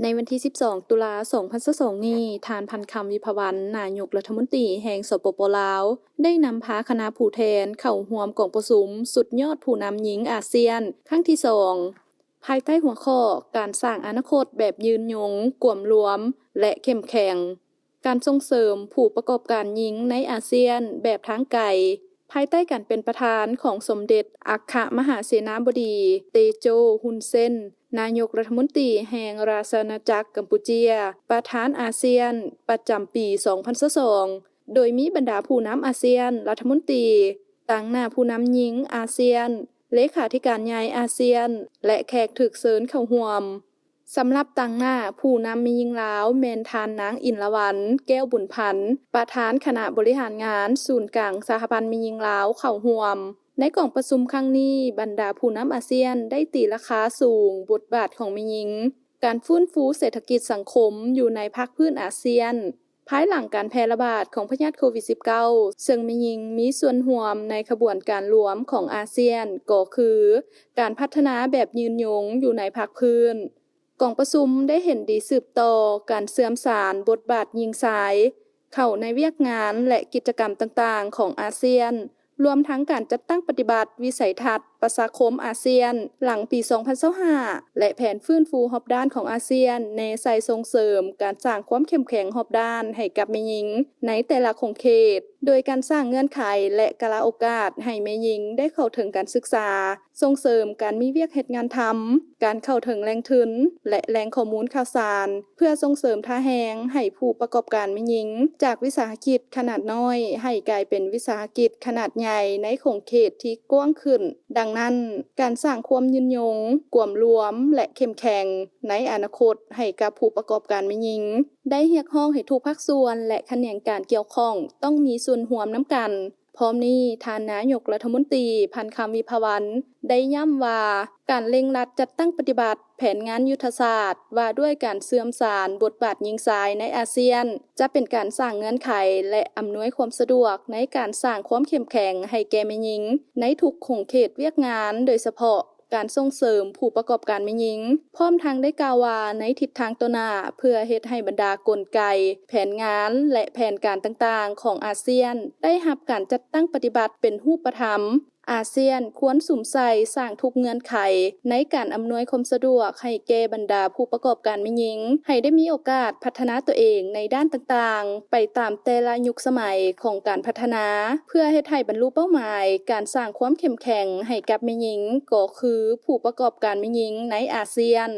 ในวันที่ 12 ตุลา 2022 นี้ ทานพันคำวิภวันนายกรัฐมนตรีแห่งสปปลาว ได้นำพาคณะผู้แทนเข้าร่วมกองประสุม สุดยอดผู้นำหญิงอาเซียน ครั้งที่2ภายใต้หัวข้อการสร้างอนาคตแบบยืนยง กวมรวม และเข้มแข็ง การส่งเสริมผู้ประกอบการหญิงในอาเซียนแบบทางไกล ภายใต้การเป็นประธานของสมเด็จอัครมหาเสนาบดี เตโจฮุนเซนนายกรัฐมนตรีแห่งราชอาณาจักรกัมพูเจีย ประธานอาเซียน ประจำปี 2022 โดยมีบรรดาผู้นำอาเซียน รัฐมนตรีต่างหน้าผู้นำหญิงอาเซียน เลขาธิการใหญ่อาเซียน และแขกถึกเสริญเข้าร่วม สำหรับต่างหน้าผู้นำมียิงลาวแมนทานนางอินละวัน แก้วบุญพันธ์ประธานคณะบริหารงาน ศูนย์กลางสหพันธ์มียิงลาวเข้าร่วม ในกล่องประชุมครั้งนี้บรรดาผู้นำอาเซียนได้ตีราคาสูง บทบาทของมียิง การฟื้นฟูเศรษฐกิจสังคมอยู่ในภาคพื้นอาเซียน ภายหลังการแพร่ระบาดของพยาธิโควิด -19 ซึ่งมียิงมีส่วนห่วมในขบวนการรวมของอาเซียนก็คือ การพัฒนาแบบยืนยงอยู่ในภาคพื้น กองประชุมได้เห็นดีสืบต่อการเสื่อมสารบทบาทยิงสาย เข้าในเวียกงานและกิจกรรมต่างๆ ของอาเซียน รวมทั้งการจัดตั้งปฏิบัติวิสัยทัศน์ ประชาคมอาเซียน หลังปี 2025และแผนฟื้นฟูฮอบด้านของอาเซียน ในใส่ส่งเสริมการสร้างความเข้มแข็งฮอบด้านให้กับแม่หญิง ในแต่ละของเขต โดยการสร้างเงื่อนไขและกลาโอกาสให้แม่หญิงได้เข้าถึงการศึกษา ส่งเสริมการมีเวียกเหตุงานทำการเข้าถึงแหล่งทุนและแหล่งข้อมูลข่าวสาร เพื่อส่งเสริมท่าแหงให้ผู้ประกอบการแม่หญิง จากวิสาหกิจขนาดน้อย ให้กลายเป็นวิสาหกิจขนาดใหญ่ในของเขตที่กว้างขึ้น ดังนั้น การสร้างความยืนยงกวมรวม และเข้มแข็งในอนาคตให้กับผู้ประกอบการไม่ยิง ได้เรียกร้องให้ทุกภาคส่วน และแขนงการเกี่ยวข้องต้องมีส่วนร่วมน้ำกัน พร้อมนี้ทานนายกรัฐมนตรีพันคำวิภวัน ได้ย้ำว่า การเร่งรัดจัดตั้งปฏิบัติ แผนงานยุทธศาสตร์ ว่าด้วยการเสื่อมสารบทบาทยิงสายในอาเซียน จะเป็นการสร้างเงื่อนไขและอำนวยความสะดวกในการสร้างความเข้มแข็งให้แก่แม่หญิง ในทุกขงเขตเวียกงานโดยเฉพาะการส่งเสริมผู้ประกอบการแม่หญิง พร้อมทางได้กล่าวว่าในทิศทางตัวหน้าเพื่อเฮ็ดให้บรรดากลไก แผนงานและแผนการต่างๆ ของอาเซียน ได้รับการจัดตั้งปฏิบัติเป็นรูปธรรม อาเซียนควรสุ่มใส่สร้างทุกเงื่อนไข ในการอำนวยความสะดวกให้แก่บรรดาผู้ประกอบการแม่หญิง ให้ได้มีโอกาสพัฒนาตัวเองในด้านต่างๆ ไปตามแต่ละยุคสมัยของการพัฒนา เพื่อให้ไทยบรรลุเป้าหมาย การสร้างความเข้มแข็งให้กับแม่หญิง ก็คือผู้ประกอบการแม่หญิงในอาเซียน